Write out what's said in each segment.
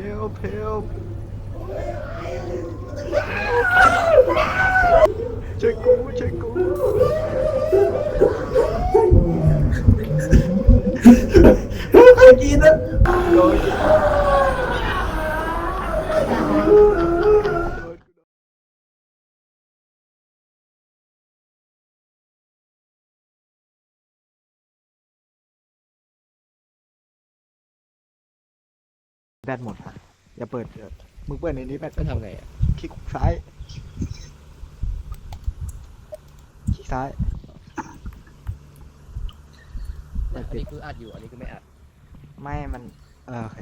help help ช่วยกูช่วย แบตหมดอะ อย่าเปิดเดี๋ยวมึงเปิดในนี้แบตก็ทำไงอะคลิกซ้ายคลิกซ้ายเนี่ยอันนี้คืออัดอยู่ อันนี้คือไม่อัด ไม่ มัน เออโอเค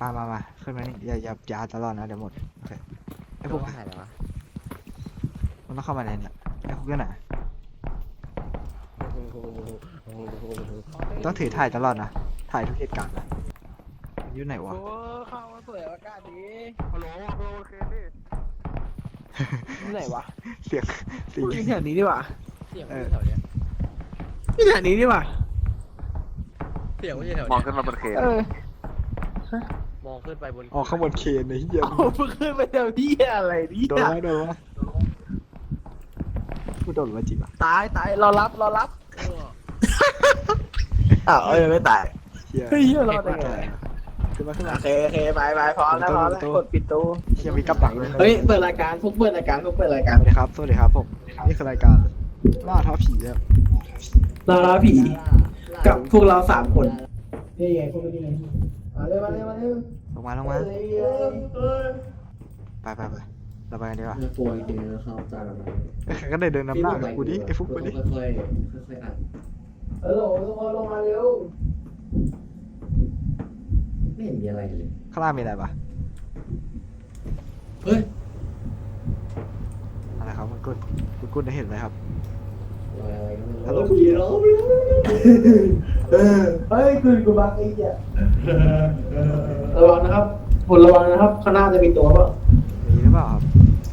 มามามาขึ้นมานี่อย่าอย่าอย่าตลอดนะเดี๋ยวหมด โอเค ไอ้พวกถ่ายแล้ววะมันต้องเข้ามาในเนี่ย ไอ้พวกนั่นน่ะต้องถือถ่ายตลอดนะ ถ่ายทุกเหตุการณ์นะ อยู่ไหนวะโอ้เข้ามาสวยอากาศดีฮัลโหลโอเคดิที่ไหนวะเสียงเสียงที่แถวนี้ดีกว่าเสียงเอไม่อใช่แถวเนี้ยที่แถวนี้ดีกว่าเสียงไม่ใช่แถวมองเนี้ยขึ้นมาบนเขตเออมองขึ้นไปบนออกข้างบนเคนไอ้เหี้ยเอาเพิ่งขึ้นไปแถวที่อะไรนี่โดนวะโดนวะกูโดนวะจริงปะตายตายรอรับรอรับเอออ้าวเออไม่ตายเฮียเฮ้ยเหี้ยรอดได้ไง ขึ้นมาขึ้นมา โอเคโอเคไปไปพร้อมแล้วพร้อมแล้วกดปิดตู้เฮียมีกับดักเลยเฮ้ยเปิดรายการพวกเปิดรายการพวกเปิดรายการสวัสดีครับสวัสดีครับผมนี่คือรายการล่าท้าผีครับรอรับผีกับพวกเราสามคนนี่ไงพวกนี้ไงมาเร็วมาเร็วมาเร็วลงมาลงมาไปไปไปเราไปกันดีกว่าน่ากลัวจริงๆนะครับจานแบบนั้นเอ้ยก็เดินเดินนำหน้ากับกูดิไอ้ฟุกกูดิต้องค่อยๆค่อยๆอ่านฮัลโหลทุกคนลงมาเร็ว ไม่เห็นมีอะไรเลยข้างล่างมีอะไรปะเฮ้ยอะไรครับมันกดคุณกุดได้เห็นไหมครับ รอยอะไรก็ไม่รู้ฮัลโหล ผีเหรอเฮ้ยคืนกูบักไอ้เหี้ยระวังนะครับผลระวังนะครับ ข้างหน้าจะมีตัวเปล่า มีหรือเปล่าครับ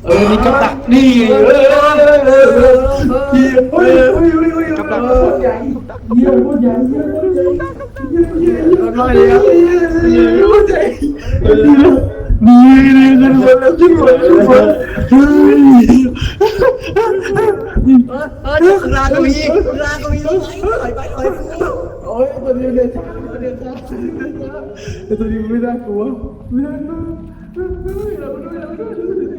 เออมีกับดักนี่เออเออเออเออเออเฮ้ยเฮ้ยเฮ้ยเฮ้ยกับดักโคตรใหญ่เยี่ยมโคตรใหญ่เยี่ยมโคตรใหญ่เยี่ยมเยี่ยมเยี่ยมน้อยเลยครับเยี่ยมโคตรใหญ่นี่นี่ขึ้นบนแล้วขึ้นบนขึ้นบนเฮ้ยเออข้างล่างก็มีข้างล่างก็มีถอยไปถอยไปโอ้ยตัวนี้เดินช้าตัวนี้เดินช้าแต่ตัวนี้ไม่น่ากลัวไม่น่ากลัวเราเ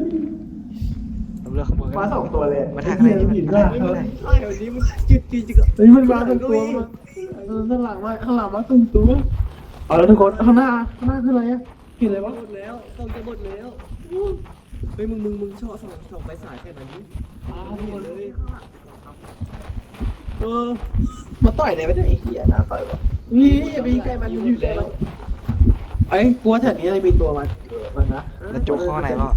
ลือกขโมยกันมาสองตัวเลยมาทางอะไรนี่มันมาทางอะไรไอ้แถวนี้มันจุดจุดจุดเฮ้ยมันมาตรงตัวมาข้างหลังมาข้างหลังมาตรงตัวเอาแล้วทุกคนข้างหน้าข้างหน้าคืออะไรอะกินอะไรวะหมดแล้วต้องจะหมดแล้วเฮ้ยมึงมึงมึงชอบส่องส่องไปสายแค่นั้นดิอ้าวหมดเลยเออมาต่อยไหนไม่ได้ไอ้เหี้ยน่าต่อยวะนี่อย่าไปยิงใกล้มันอยู่แล้วไอ้กลัวแถวนี้อะไรมีตัวมันมันนะแล้วโจกข้างในเปล่า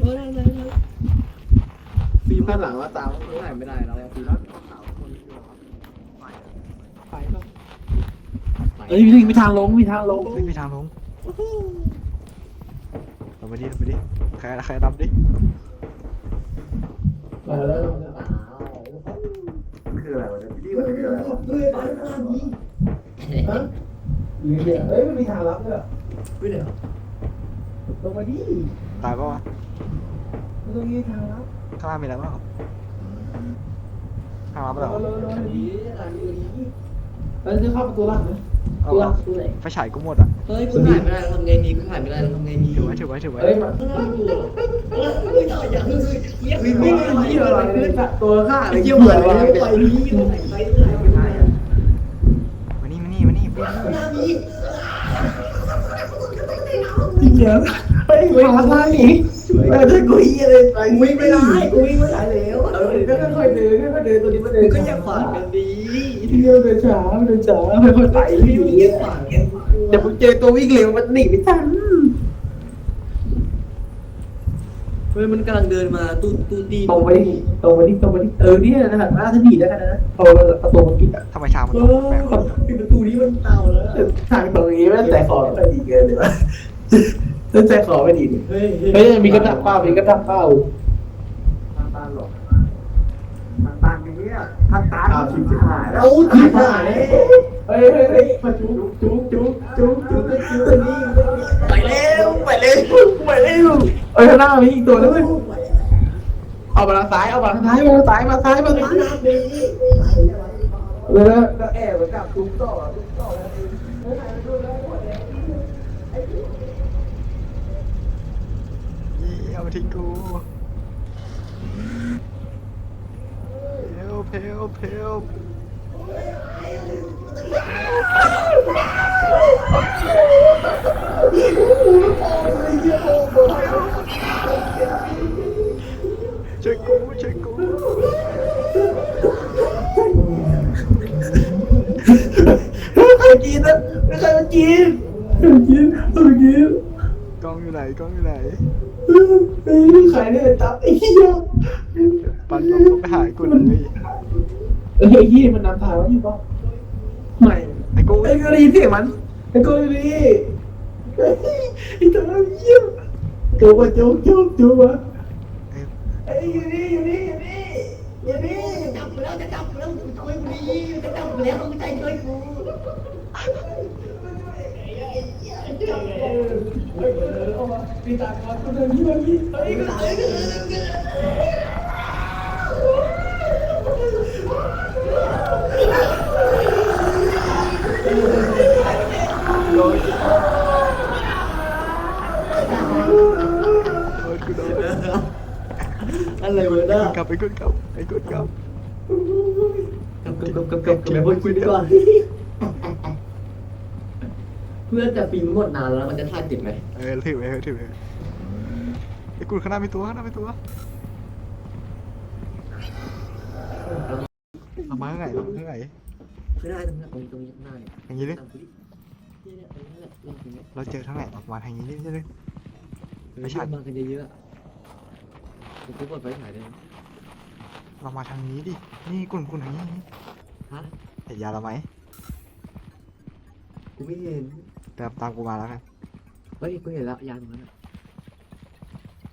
เออได้ได้ได้ ฟิล์มข้างหลังว่าตามถ่ายไม่ได้แล้วไปป่ะเอ้ยมีมีทางลงมีทางลงไม่มีทางลงเราไปดิเราไปดิใครใครรับดิมาแล้วคืออะไรวะเนี่ยพี่มันคืออะไรวะฮะเฮ้ยมันมีทางลับด้วยไม่เหรอลงมาดิตายเปล่าวะตรงนี้ทางลับ ข้างล่างมีอะไรเปล่าข้างล่างเปล่าเร็วๆๆดีแล้วจะเข้าประตูหลังไหมเอาประตูหลังประตูไหนไฟฉายกูหมดอะเฮ้ยกูถ่ายไม่ได้ทำไงดีกูถ่ายไม่ได้ทำไงดีถือไว้ถือไว้ถือไว้เฮ้ยมาไม่ต่ออย่าเพิ่งเยี่ยมวิ่งวิ่งวิ่งเกี่ยวอะไรเลยตัวข้าอะไรเยี่เกี่ยยววเหมือะอนไรไปนี้ไปไปไม่ได้อะมานี่มานี่มานี่มานี่เดี๋ยวเฮ้ยวิ่งมาทางนี้ เออถ้ากูยี่อะไรไปวิ่งไม่ได้กูวิ่งไม่ได้แล้วเออก็ค่อยๆเดินค่อยๆเดินตัวนี้มันเดินก็อย่าขวางกันดีเที่ยวเดินช้าเดินช้าค่อยๆไปไม่อยู่มีเงี้ยขวางกันเดี๋ยวผมเจอตัววิ่งเร็วมันหนีไม่ทันเฮ้ยมันกำลังเดินมาตู้ตู้ตีตรงไปดิตรงไปดิตรงไปดิเออเนี่ยนะครับน่าจะหนีได้กันนะพอประตูมันปิดอะทำไมชามันเอตกแปลกอปิดประตูนี้มันเต่าแล้วทางตรงนี้แม่งแต่ขอไม่ดีเกินเลยวะ แต่ขอไม่ดีเฮ้ยเฮ้ยมีกระดับเป้ามีกระดับเป้าทางตันหรอกทางตันอย่าเงี้ยทางตาชิบหายแล้วเอาที่หายเฮ้ยเฮ้ยเฮ้ยมาจุ๊บจุ๊บจุ๊บจุ๊บจุ๊บจุ๊บนี่ไปแล้ไปเร็วเอ้ยข้างหน้ามีอีกตัวนึงเว้ยเอามาทางซ้ายเอามาทางซ้ายมาทางซ้ายมาซ้ายมาซ้ายเลยนะก็แอบไปกับทุกต่อทุกต่อแล้ว ยี่เอามาทิ้งกูเพลเพลเพลช่วยกูช่วยกูใครกินนะไม่ใครมากิน อยู่ไหนกล้องอยู่ไหนไอ้ใครเนี่ยตับไอ้เหี้ยปันต้องไปหายกูเลยไอ้เหี้ยมันนำทางแล้วอยู่ปะไม่ไอ้กูไอ้กูได้ยินเสียงมันไอ้ก็อยู่นี่ไอ้ตัวเหี้ยจูบจูบจูบจูบวะไอ้ ไอ้อยู่นี่อยู่นี่อยู่นี่อยู่นี่ จับกูแล้วจะจับกูแล้วช่วยกูดีจะจับกูแล้วมึงใจช่วยกู เอามาปีตาก่อนคนเดินที่มันมีไอ้ก็ไอ้ก็โดนกูโดนอะไรวะน่ะกลับไอ้กูกลับไอ้กูกลับกับกับกับกับกับพูดคุยดีกว่า พื่อนจะฟิล์มหมดนานแล้วมันจะถ่ายติดไหมเออถือไว้ถือไว้ไอ้กูข้างหน้ามีตัวข้างหน้ามีตัวเอามาข้างไหนเอามาข้างไหนไม่ได้ตรงนี้ตรงนี้ตรงนี้ข้างหน้าเนี่ยอย่างนี้ดิตามกูดิเนี่ยเนี่ยตรงนี้แหละเล่นตรงนี้เราเจอทางไหนออกมาทางนี้ดิใช่ไหมไม่ใช่มากันเยอะๆอะกูกูเปิดไฟฉายได้ไหมเรามาทางนี้ดิ นี่กุ่นกุ่นทางนี้ฮะเห็นยาเราไหมกูไม่เห็น ตามตามกูมาแล้วกันเฮ้ยกูเห็นแล้วยานตรงนั้นอะ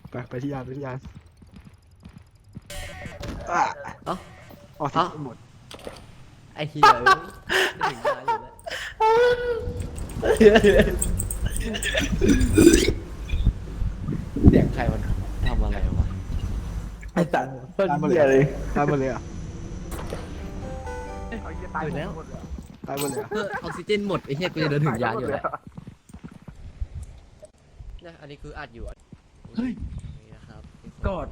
ไปไปที่ยานไปที่ยานอะเอ้าอ๋อทิ้งหมดไอ้เหี้ยเอ้ยไม่ถึงยานอยู่แล้วเสียงใครมันทำอะไรวะไอ้ตัดต้นเหี้ยเลย ตายหมดเลยเหรอะ อยู่แล้ว ตายหมดเลยเหรอะเออออกซิเจนหมดไอ้เหี้ยกูจะเดินถึงยานอยู่แล้วนะอันนี้คืออัดอยู่อะเฮ้ยนี่นะครับกอด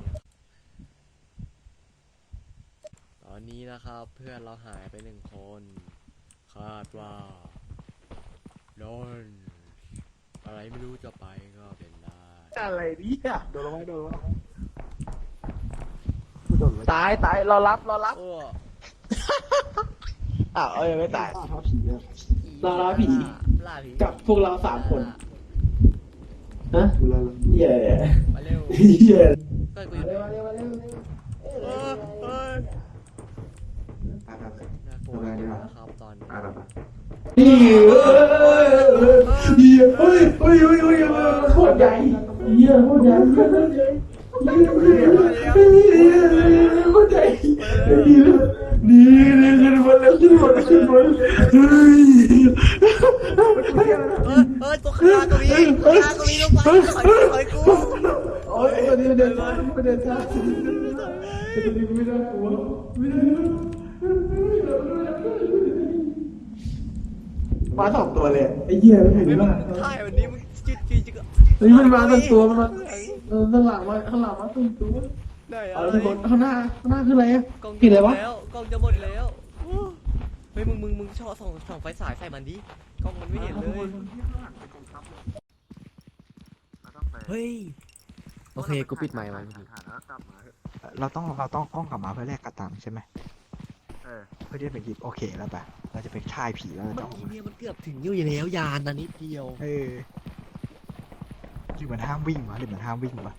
ตอนนี้นะครับเพื่อนเราหายไปหนึ่งคน คาดว่าโดนอะไรไม่รู้จะไปก็เป็นได้ อะไรเนี่ยโดนลงไหมโดนลงไหมกูโดนเลยตายตายรอรับรอรับ โอ้ อ้าวเอ้ยไม่ตายท้าผีอะรอรับผีล่าผีกับพวกเราสามคน ฮะกูเลยเหี้ยมาเร็วเหี้ยก็กูอยู่ไหนเออเออไปไปไปน่ากลัวนะครับตอนนี้ไปไปไปนี่เอ้ยเหี้ยเฮ้ยเฮ้ยเฮ้ยเฮ้ยโคตรใหญ่เหี้ยโคตรใหญ่ ดีเหี้ยคตรใหญ่นี่นี่ขึ้นมาแล้วขึ้นมาแล้วขึ้นมาเฮ้ยเออเออตัวข้างล่างก็มีข้างล่างก็มีลงไปถอยถอยกูโอ้ยตัวนี้เดินช้าไม่เดินช้าตัวนี้ไม่ได้กลัวไม่ได้มาสองตัวเลยไอ้เหี้ยไม่เห็นว่าถ่ายวันนี้มึง จิตจีจิกเฮ้ยมันมาตั้งตัวมันมาเออข้างหลังมาข้างหลังมาตั้งตัวไหนเอาอะไรทุกคนข้างหน้าข้างหน้าคืออะไรอะกล้องผิดอะไรวะแล้วกล้องจะหมดแล้วโอ้เฮ้ยมึงมึงมึงชอบส่องส่องไฟฉายใส่มันดิกล้องมันไม่เห็นเลย เฮ้ย โอเคกูปิดไมค์ไว้เมื่อกี้เราต้องเราต้องกล้องกลับมาเพื่อแลกกระตังใช่ไหมเพื่อที่จะไปหยิบโอเคแล้วไปเราจะไปท่ายผีแล้วเราเมื่ต้อองกี้เนี่ยมันเกือบถึงอยู่แล้วยานนะนิดเดียว เออ หรือมันห้ามวิ่งวะหรือมันห้ามวิ่งวะ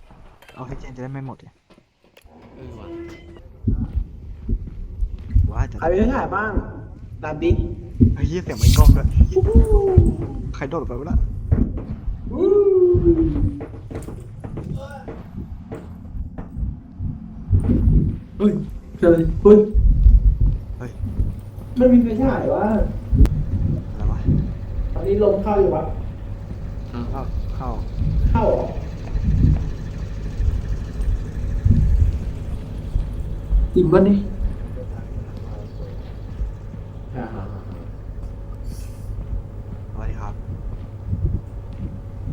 ออกซิเจนจะได้ไม่หมดเลยเออว่ะว่าจะใครไปถ่ายบ้างตามดิเฮ้ยเสียงไม่กล้องด้วยใครโดดไปวะล่ะเฮ้ยเฮ้ยเฮ้ยเฮ้ยมันมีไฟฉายวะอะไรวะตอนนี้ลมเข้าอยู่วะอ้าวเอเข้าเข้า เข้าเหรอจริงปะนี่สวัสดีครับ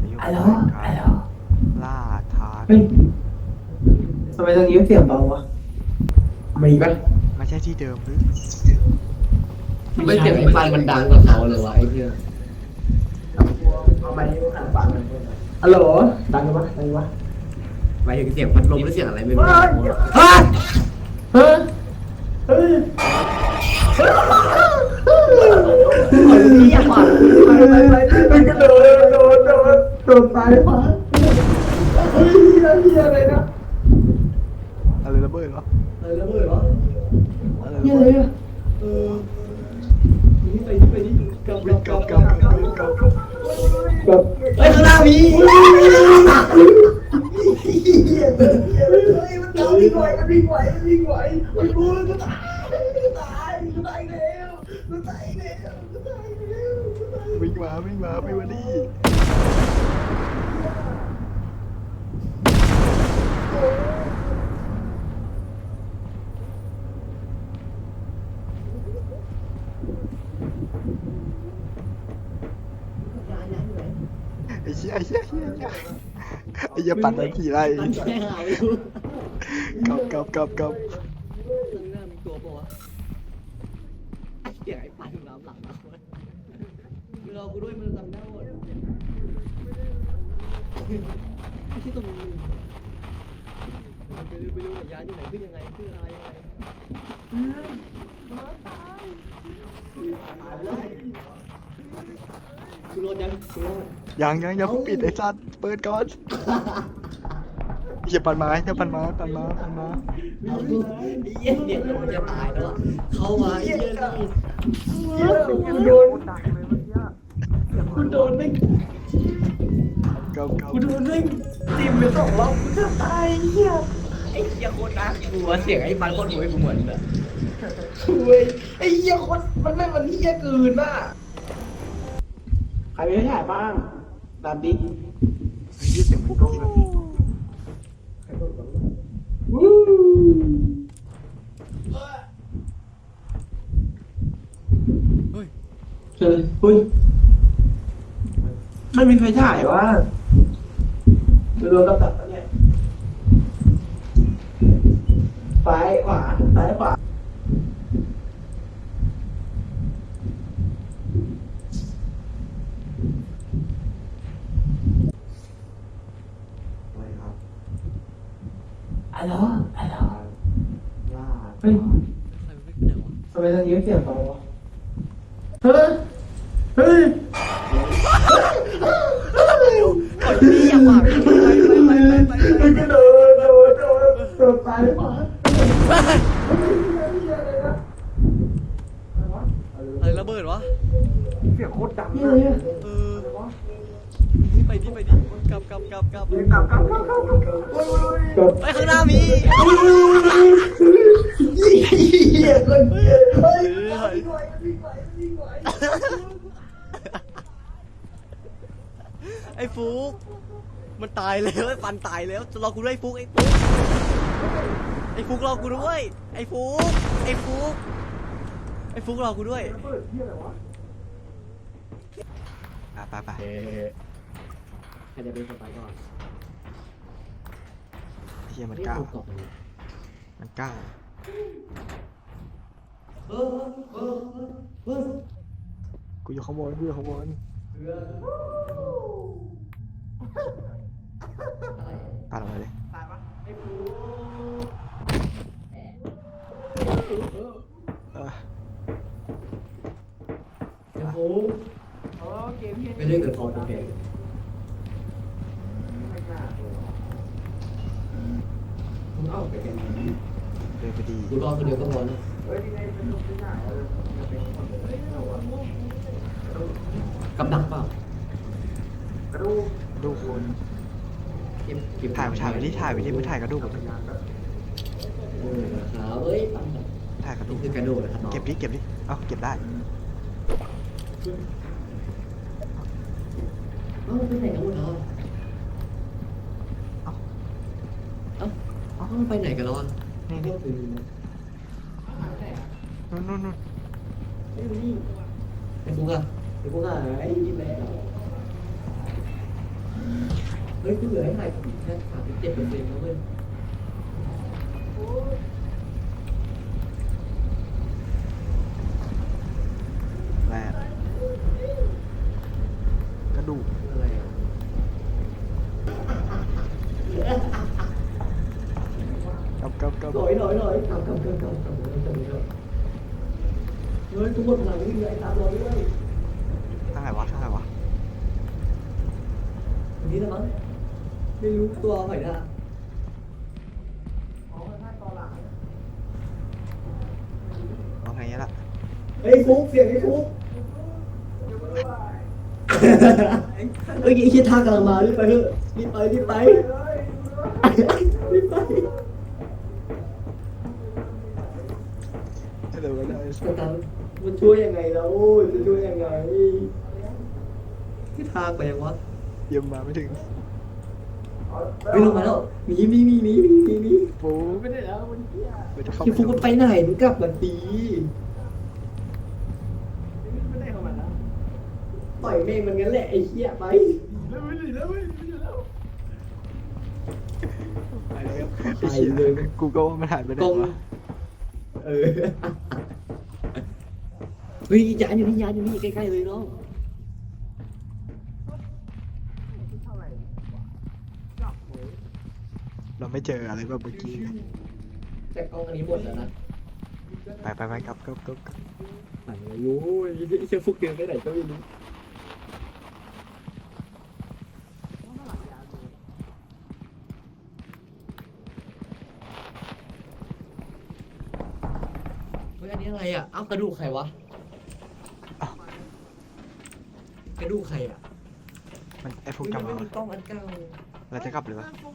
อายุฮัลโหลครัฮัลโหลบล่าท้าเฮ้ยทำไมตรงนี้เสียงเบาวะมีปะไม่ใช่ที่เดิมหรือไม่เสียงไอ้ปานมันดังกว่าเขาเลยวะไอ้เพื่อนเอาไมค์ฟัง ฮัลโหล ดังปะดังปะหมายถึงเสียงพัดลมหรือเสียงอะไรไม่รู้เฮ้ยเฮ้ยเฮ้ยอย่าก่อนไปไปไปไปกระโดดโดดโดดโดดตายขวาเฮ้ยเฮียเฮียอะไรนะอะไรระเบิดวะอะไรระเบิดวะอะไรเฮียระอะไรเบิด เฮ้ยข้างหน้ามีวิ่งไหวมันวิ่ไหวมันวิ่ไหวกูกูตายกูตายกูตายแล้วก็ตายแล้วก็ตายแล้ววิ่งมาวิ่งมาวิ่งมาดิย้ายย้ายอยู่ ไอ้เชี่ยไอ้เชี่ยไอ้เชี่ยไอ้เชี่ยปั่นไปทีไรมันแค่หาอยู่กลับกลับกลับกลับตรงหน้ามีตัวปะวะไอ้เหี้ยไอ้ปันน้ำหลังมาเว้ยมึงรอกูด้วยมึงจำได้หมดไอ้ที่ตรงนี้มันจะไปรู้ว่าย้ายอยู่ไหนขึ้นยังไงขึ้นอะไรยังไง กูรอดยังกูรอดยังยังยังเพิ่งปิดไอ้สัตว์เปิดก่อนไอ้เชี่ยปั่นมาไอ้เชี่ยปั่นมาปั่นมาปั่นมาเอาดูไอ้เหี้ยเนี่ยมันจะตายแล้วอะเข้ามาไอ้เหี้ยนี่กูโดนกูโดนไม่กลับกลับกูโดนไม่จิ้มไปสองรอบกูจะตายเฮียไอ้เหี้ยโคตรน่ากลัวเสียงไอ้ปันโคตรรวยกูเหมือนแบบช่วยไอ้เฮียคนมันไม่มันเฮียเกินน่ะ ใครไม่ถ่ายบ้างตามดิไอ้เสียงมันกล้องเลยวู้เจอเฮ้ยไม่มีใครถ่ายว่าจะโดนกระตับปะเนี่ยซ้ายขวาซ้ายขวา สวัสดีครับ ฮัลโหลฮัลโหล ล่า เฮ้ย ใครไม่ไหนวะ ทำไมตอนนี้เสียงเบาวะ เฮ้ยเฮ้ยไอ้เหี้ยว่ะไหมไปกันก็โดนโดนโดนโดนตายขวาอะไรระเบิดวะเสียงโคตรดังเฮ้เลยยเออนี่ไปนี่ไปนี่กลับกลับกลับกลับกลับกลับกลับกลับกลับไอ้ยข้างหน้ามีเฮ้ยเฮ้ย ไอ้ ฟุก มันตายแล้วไอ้ปันตายแล้วจะรอกูด้วยไอ้ฟุกไอ้ฟุกไอ้ฟุกรอกูด้วยไอ้ฟุกไอ้ฟุกไอ้ฟุกรอกูด้วยไปไปไปใครจะเป็นคนไปก่อนไอ้เชี่ยมันนี่กล้ากูกรอบเลยมันกล้าเออเออเออเออกูอยู่ข้างบนกูอยู่ข้างบนอะไร ปาดออกมาเลยเออโอ้โหไม่ได้เกิดความโอเคมึงเอาไปเป็นเดินไปดีกูรอดคนเดียวก็พอแล้วเฮ้ยนี่ไงเป็นลูกที่ไหนเออจะเป็นคนเฮ้ยเอาอะกับดักเปล่ากระดูก ดูคนเก็บเก็บถ่ายไปถ่ายไปที่ถ่ายไปที่มึงถ่ายกระดูกทำงานแบบเออนะครับเอ้ยปันถ่ายกระดูนี่กคือกระโดดนะครับน้องเก็บดิเก็บดิเอ้าเก็บได้เอ้าไปไหนกันหมดแล้วอะเอ้าเอ้าเอ้ามันไปไหนกันแล้วอะนี่นี่นู่นนู่นนู่นไอ้นี่ไอ้ฟุกอะไอ้ฟุกอะไอ้นี่แหละ เฮ้ยกูเหลือให้ใครอีกแค่สามสิบเจ็ดเปอร์เซ็นต์นะเว้ยแปดกระดูกอะไรอ่ะกับกับกับหน่อยหน่อยหน่อยทำทำทำทำทำทำเฮ้ยทุกคนหลังวิ่งเลยตามเราด้วยท่าไหนวะ นวะอันนี้นะมั้งไม่รู้ตัวหอยนะเอาไงนี้ละไอ้ฟุกเสียงไอ้ฟุกเอ้ยไอ้เชี่ยท่ากำลังมารีบไปเถอะรีบไปรีบไปรีบไปเดี๋ยวไม่ได้มันทำมันช่วยยังไงแล้วจะช่วยยังไงที่ทางไปยังวะ เยี่ยมมาไม่ถึงไม่ลงมาแล้วหนีหนีหนีหนีหนีหนีหนีฟูไม่ได้แล้วมันไม่ได้เข้าที่ฟุกมันไปไหนมันกลับมาตีปล่อยเมฆมันงั้นแหละไอ้เหี้ยไปไปแล้วไปเลยกูก็ว่ามันหายไปไหนกงวะเออเฮ้ยยานอยู่นี่ยานอยู่นี่ใกล้ๆเลยน้อง เราไม่เจออะไรแบบเมื่อกี้ไงแต่กล้องอันนี้หมดแล้วนะไปไปไปครับครับครับครับไหนอายุเชื่อฟุกเดินไปไหนก็ไม่รู้เฮ้ยอันนี้อะไรอะ เอ้ากระดูกใครวะอ้าวกระดูกใครอะมันไอ้ฟูเฮ้ยกลับมันมาไม่มีกล้องอันเก่าเราจะกลับหรือวะ เ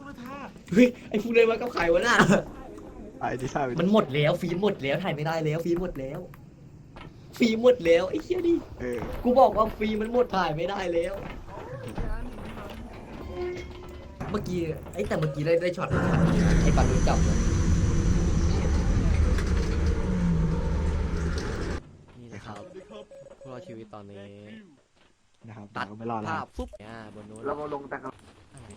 ฮ้ยไอ้ฟุกเดินมากับใครวะน่ะไอ้ดิซ่าไปมันหมดแล้วฟิล์มหมดแล้วถ่ายไม่ได้แล้วฟิล์มหมดแล้วฟิล์มหมดแล้วไอ้เหี้ยดิเออกูบอกว่าฟิล์มมันหมดถ่ายไม่ได้แล้ว เมื่อกี้ไอ้แต่เมื่อกี้ได้ได้ช็อตไอ้ปันโดนจับเลยนี่นะครับพวกเราชีวิตตอนนี้นะครับตัดเราก็ไม่รอดแล้วภาพฟุ๊บอ่าบนนู้นเรามาลงแต่กันอะไร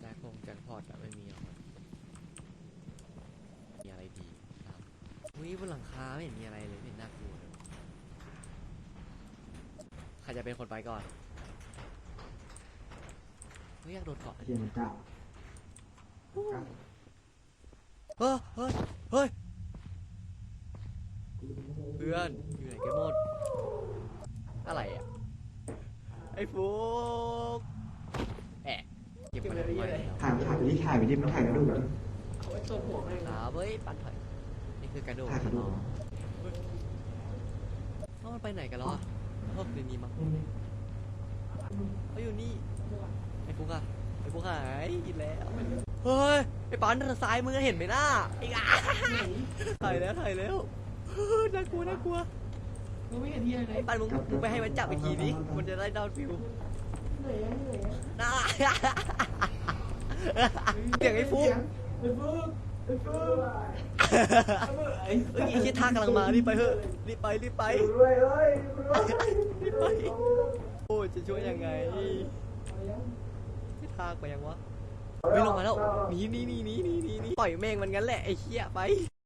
แจ็คพงแจ็คพอตอะไม่มีหรอกมีอะไรดีครับอุ้ ยบนหลังคาไม่เห็นมีอะไรเลยไม่เห็นน่ากลัวเลยใครจะเป็นคนไปก่อนเฮ้ยอยากโดดเกาะเทียนมันเก้าเฮ้ยเฮ้ยเฮ้ยเพื่อนอยู่ไหนกันหมดอะไรอะไอ้ฟุกแอะเก็บมันไว้แล้วถ่ายถ่ายไปดิถ่ายไปดิมันถ่ายกระดูกดิครับเฮ้ยปันถอยนี่ คือกระดูกถ่ายกระดูกเอ้ามันไปไหนกันแล้วอะเฮ้ยในนี้มั้งเขาอยู่นี่ ไอ้ฟุกอะไอ้ฟุกหายอีกแล้ว เฮ้ย ไอ้ปันทางซ้ายมือเห็นไหมน่าไอ้กะถ่ายแล้วถ่ายแล้วเฮ้ยน่ากลัวน่ากลัวกูไม่เห็นที่อะไรไอ้ปันมึงมึงไปให้มันจับอีกทีดิมันจะได้ดาวน์ฟิวน่าเสียงไอ้ฟุก เอ้ยไอ้คิดทากำลังมารีบไปเถอะรีบไปรีบไปด้วยเอ้ยรีบไปโอ้ยจะช่วยยังไงทิศทาไปยังวะไม่ลงมาแล้วหนีหนีหนีหนีหนีหนีปล่อยแม่งมันงั้นแหละไอ้เหี้ยไป